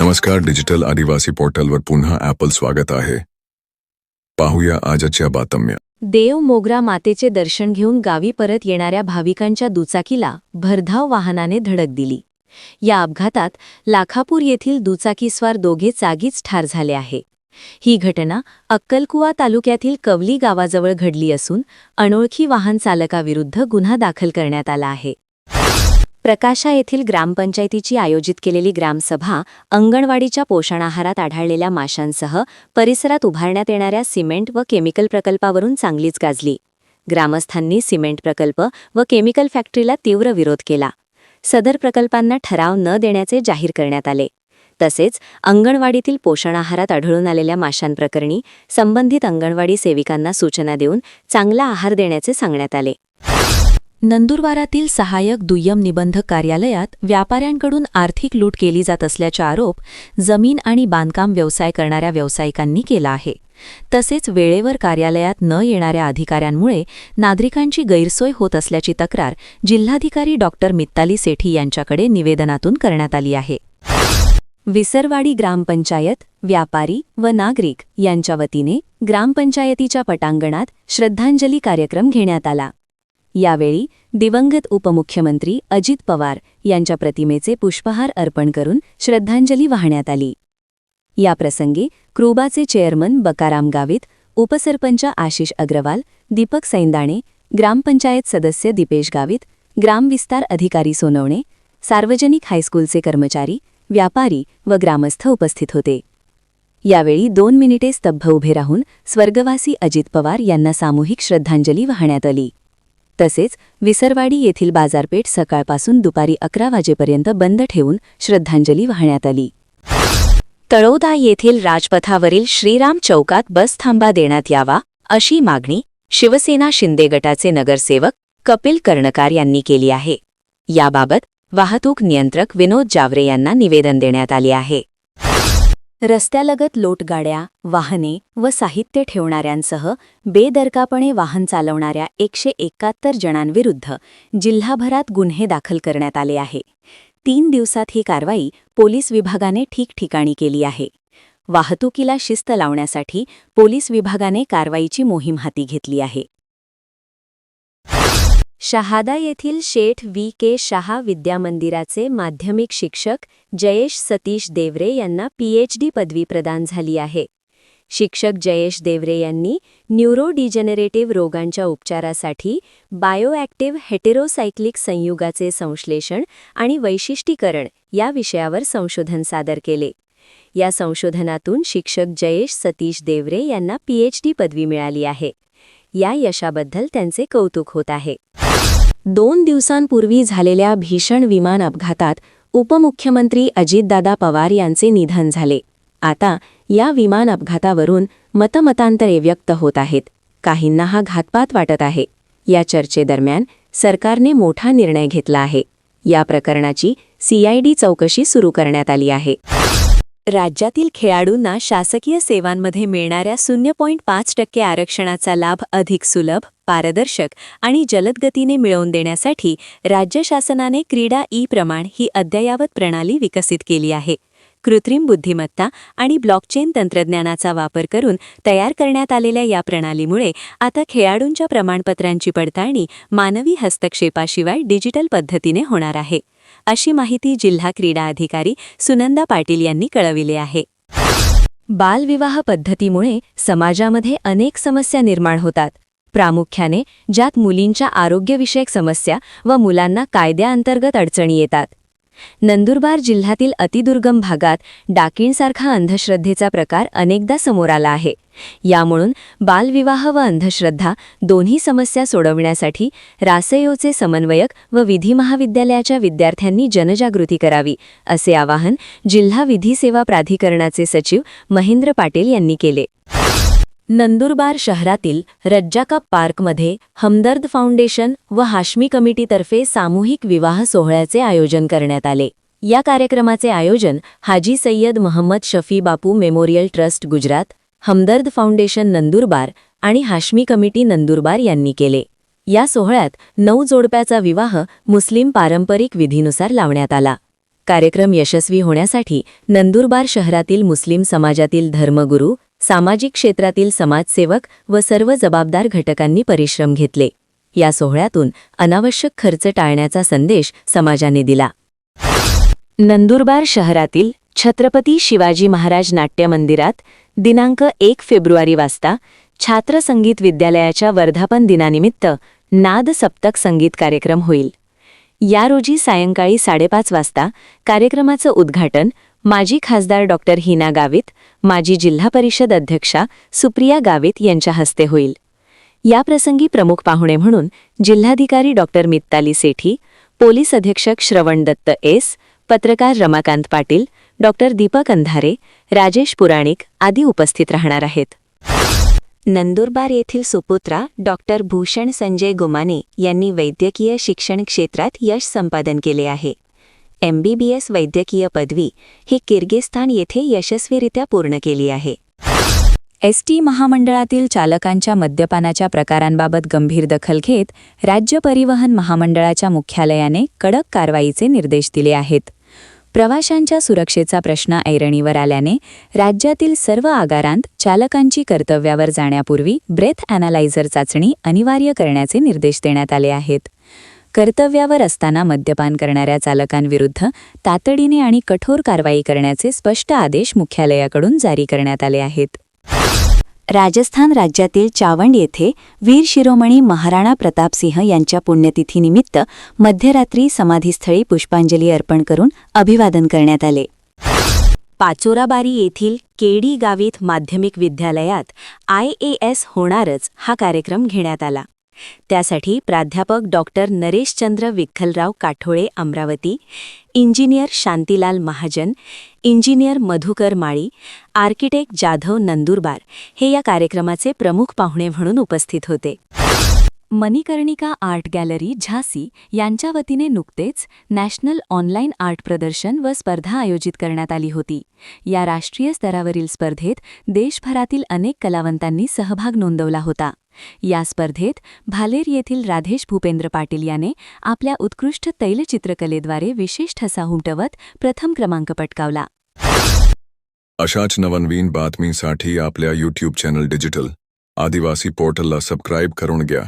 नमस्कार डिजिटल आदिवासी पोर्टलवर पुन्हा ॲपल स्वागत आहे. पाहूया आजच्या बातम्या. देव मोगरा मातेचे दर्शन घेऊन गावी परत येणाऱ्या भाविकांच्या दुचाकीला भरधाव वाहनाने धडक दिली. या अपघातात लाखापूर येथील दुचाकीस्वार दोघे जागीच ठार झाले आहे. ही घटना अक्कलकुवा तालुक्यातील कवली गावाजवळ घडली असून अनोळखी वाहन चालकाविरुद्ध गुन्हा दाखल करण्यात आला आहे. प्रकाशा येथील ग्रामपंचायतीची आयोजित केलेली ग्रामसभा अंगणवाडीच्या पोषणाहारात आढळलेल्या माशांसह परिसरात उभारण्यात येणाऱ्या सिमेंट व केमिकल प्रकल्पावरून चांगलीच गाजली. ग्रामस्थांनी सिमेंट प्रकल्प व केमिकल फॅक्टरीला तीव्र विरोध केला. सदर प्रकल्पांना ठराव न देण्याचे जाहीर करण्यात आले. तसेच अंगणवाडीतील पोषणाहारात आढळून आलेल्या माशांप्रकरणी संबंधित अंगणवाडी सेविकांना सूचना देऊन चांगला आहार देण्याचे सांगण्यात आले. नंदुरबारातील सहाय्यक दुय्यम निबंधक कार्यालयात व्यापाऱ्यांकडून आर्थिक लूट केली जात असल्याचा आरोप जमीन आणि बांधकाम व्यवसाय करणाऱ्या व्यावसायिकांनी केला आहे. तसेच वेळेवर कार्यालयात न येणाऱ्या अधिकाऱ्यांमुळे नागरिकांची गैरसोय होत असल्याची तक्रार जिल्हाधिकारी डॉक्टर मित्ताली सेठी यांच्याकडे निवेदनातून करण्यात आली आहे. विसरवाडी ग्रामपंचायत व्यापारी व नागरिक यांच्या वतीने ग्रामपंचायतीच्या पटांगणात श्रद्धांजली कार्यक्रम घेण्यात आला. यावेळी दिवंगत उपमुख्यमंत्री अजित पवार यांच्या प्रतिमेचे पुष्पहार अर्पण करून श्रद्धांजली वाहण्यात आली. याप्रसंगी क्रुबाचे चेअरमन बकाराम गावित उपसरपंच आशिष अग्रवाल दीपक सैंदाणे ग्रामपंचायत सदस्य दीपेश गावित ग्रामविस्तार अधिकारी सोनवणे सार्वजनिक हायस्कूलचे कर्मचारी व्यापारी व ग्रामस्थ उपस्थित होते. यावेळी दोन मिनिटे स्तब्ध उभे राहून स्वर्गवासी अजित पवार यांना सामूहिक श्रद्धांजली वाहण्यात आली. तसेच विसरवाडी येथील बाजारपेठ सकाळपासून दुपारी अकरा वाजेपर्यंत बंद ठेवून श्रद्धांजली वाहण्यात आली. तळोदा येथील राजपथावरील श्रीराम चौकात बस थांबा देण्यात यावा अशी मागणी शिवसेना शिंदे गटाचे नगरसेवक कपिल कर्णकार यांनी केली आहे. याबाबत वाहतूक नियंत्रक विनोद जावरे यांना निवेदन देण्यात आले आहे. रस्त्यालगत लोटगाड्या वाहने व साहित्य ठेवणाऱ्यांसह बेदरकापणे वाहन चालवणाऱ्या एकशे एकाहत्तर जणांविरुद्ध जिल्हाभरात गुन्हे दाखल करण्यात आले आहे. तीन दिवसात ही कारवाई पोलीस विभागाने ठिकठिकाणी केली आहे. वाहतुकीला शिस्त लावण्यासाठी पोलीस विभागाने कारवाईची मोहीम हाती घेतली आहे. शहादा येथील शेठ व्ही. के. शहा विद्यामंदिराचे माध्यमिक शिक्षक जयेश सतीश देवरे यांना पीएचडी पदवी प्रदान झाली आहे. शिक्षक जयेश देवरे यांनी न्यूरोडिजेनरेटिव्ह रोगांच्या उपचारासाठी बायोॲक्टिव्ह हेटेरोसायक्लिक संयुगाचे संश्लेषण आणि वैशिष्ट्यीकरण या विषयावर संशोधन सादर केले. या संशोधनातून शिक्षक जयेश सतीश देवरे यांना पीएचडी पदवी मिळाली आहे. या यशाबद्दल त्यांचे कौतुक होत आहे. दोन दिवसांपूर्वी झालेल्या भीषण विमान अपघातात उपमुख्यमंत्री अजितदादा पवार यांचे निधन झाले. आता या विमान अपघातावरून मतमतांतरे व्यक्त होत आहेत. काहींना हा घातपात वाटत आहे. या चर्चेदरम्यान सरकारने मोठा निर्णय घेतला आहे. या प्रकरणाची सीआयडी चौकशी सुरू करण्यात आली आहे. राज्यातील खेळाडूंना शासकीय सेवांमध्ये मिळणाऱ्या शून्य पॉईंट पाच टक्के आरक्षणाचा लाभ अधिक सुलभ पारदर्शक आणि जलदगतीने मिळवून देण्यासाठी राज्य शासनाने क्रीडा ई प्रमाण ही अद्ययावत प्रणाली विकसित केली आहे. कृत्रिम बुद्धिमत्ता आणि ब्लॉकचेन तंत्रज्ञानाचा वापर करून तयार करण्यात आलेल्या या प्रणालीमुळे आता खेळाडूंच्या प्रमाणपत्रांची पडताळणी मानवी हस्तक्षेपाशिवाय डिजिटल पद्धतीने होणार आहे. अशी माहिती जिल्हा क्रीडा अधिकारी सुनंदा पाटील यांनी कळविले आहे. बालविवाह पद्धतीमुळे समाजामध्ये अनेक समस्या निर्माण होतात. प्रामुख्याने ज्यात मुलींच्या आरोग्यविषयक समस्या व मुलांना कायद्याअंतर्गत अडचणी येतात. नंदुरबार जिल्ह्यातील अतिदुर्गम भागात डाकीणसारखा अंधश्रद्धेचा प्रकार अनेकदा समोर आला आहे. यामुळून बालविवाह व अंधश्रद्धा दोन्ही समस्या सोडवण्यासाठी रासयोचे समन्वयक व विधी महाविद्यालयाच्या विद्यार्थ्यांनी जनजागृती करावी असे आवाहन जिल्हा विधी सेवा प्राधिकरणाचे सचिव महेंद्र पाटील यांनी केले. नंदुरबार शहरातील रज्जाका पार्कमध्ये हमदर्द फाउंडेशन व हाशमी कमिटीतर्फे सामूहिक विवाह सोहळ्याचे आयोजन करण्यात आले. या कार्यक्रमाचे आयोजन Haji Sayyed Mohammed Shafi Bapu memorial trust Gujarat Hamdard foundation Nandurbar आणि हाशमी कमिटी नंदुरबार यांनी केले. या सोहळ्यात नऊ जोडप्याचा विवाह मुस्लिम पारंपरिक विधीनुसार लावण्यात आला. कार्यक्रम यशस्वी होण्यासाठी नंदुरबार शहरातील मुस्लिम समाजातील धर्मगुरू सामाजिक क्षेत्रातील समाजसेवक व सर्व जबाबदार घटकांनी परिश्रम घेतले. या सोहळ्यातून अनावश्यक खर्च टाळण्याचा संदेश समाजाने दिला. नंदुरबार शहरातील छत्रपती शिवाजी महाराज नाट्य मंदिरात दिनांक एक फेब्रुवारी वाजता छात्र संगीत विद्यालयाच्या वर्धापन दिनानिमित्त नाद सप्तक संगीत कार्यक्रम होईल. या रोजी सायंकाळी साडेपाच वाजता कार्यक्रमाचं उद्घाटन माजी खासदार डॉक्टर हिना गावित माजी जिल्हा परिषद अध्यक्षा सुप्रिया गावित यांच्या हस्ते होईल. याप्रसंगी प्रमुख पाहुणे म्हणून जिल्हाधिकारी डॉक्टर मित्ताली सेठी पोलीस अधीक्षक श्रवण दत्त एस पत्रकार रमाकांत पाटील डॉक्टर दीपक अंधारे राजेश पुराणिक आदी उपस्थित राहणार आहेत. नंदुरबार येथील सुपुत्रा डॉक्टर भूषण संजय गुमाने यांनी वैद्यकीय शिक्षण क्षेत्रात यश संपादन केले आहे. एमबीबीएस वैद्यकीय पदवी ही किर्गिस्तान येथे यशस्वीरित्या पूर्ण केली आहे. एस टी महामंडळातील चालकांच्या मद्यपानाच्या प्रकारांबाबत गंभीर दखल घेत राज्य परिवहन महामंडळाच्या मुख्यालयाने कडक कारवाईचे निर्देश दिले आहेत. प्रवाशांच्या सुरक्षेचा प्रश्न ऐरणीवर आल्याने राज्यातील सर्व आगारांत चालकांची कर्तव्यावर जाण्यापूर्वी ब्रेथ अॅनालायझर चाचणी अनिवार्य करण्याचे निर्देश देण्यात आले आहेत. कर्तव्यावर असताना मद्यपान करणाऱ्या चालकांविरुद्ध तातडीने आणि कठोर कारवाई करण्याचे स्पष्ट आदेश मुख्यालयाकडून जारी करण्यात आले आहेत. राजस्थान राज्यातील चावंड येथे वीर शिरोमणी महाराणा प्रतापसिंह यांच्या पुण्यतिथीनिमित्त मध्यरात्री समाधीस्थळी पुष्पांजली अर्पण करून अभिवादन करण्यात आले. पाचोराबारी येथील केडी गावीत माध्यमिक विद्यालयात आय ए एस होणारच हा कार्यक्रम घेण्यात आला. त्यासाठी प्राध्यापक doctor Nareshchandra Vitthalrao Kathole Amravati engineer Shantilal Mahajan engineer Madhukar Mali architect Jadhav Nandurbar हे या कार्यक्रमाचे प्रमुख पाहुणे म्हणून उपस्थित होते. मणिकर्णिका आर्ट गॅलरी झासी यांच्या वतीने नुकतेच नॅशनल ऑनलाईन आर्ट प्रदर्शन व स्पर्धा आयोजित करण्यात आली होती. या राष्ट्रीय स्तरावरील स्पर्धेत देशभरातील अनेक कलावंतांनी सहभाग नोंदवला होता. या स्पर्धेत भालेर येथील राधेश भूपेंद्र पाटील याने आपल्या उत्कृष्ट तैलचित्रकलेद्वारे विशेष ठसा उमटवत प्रथम क्रमांक पटकावला. अशाच नवनवीन बातमीसाठी आपल्या यूट्यूब चॅनल डिजिटल आदिवासी पोर्टलला सबस्क्राईब करून घ्या.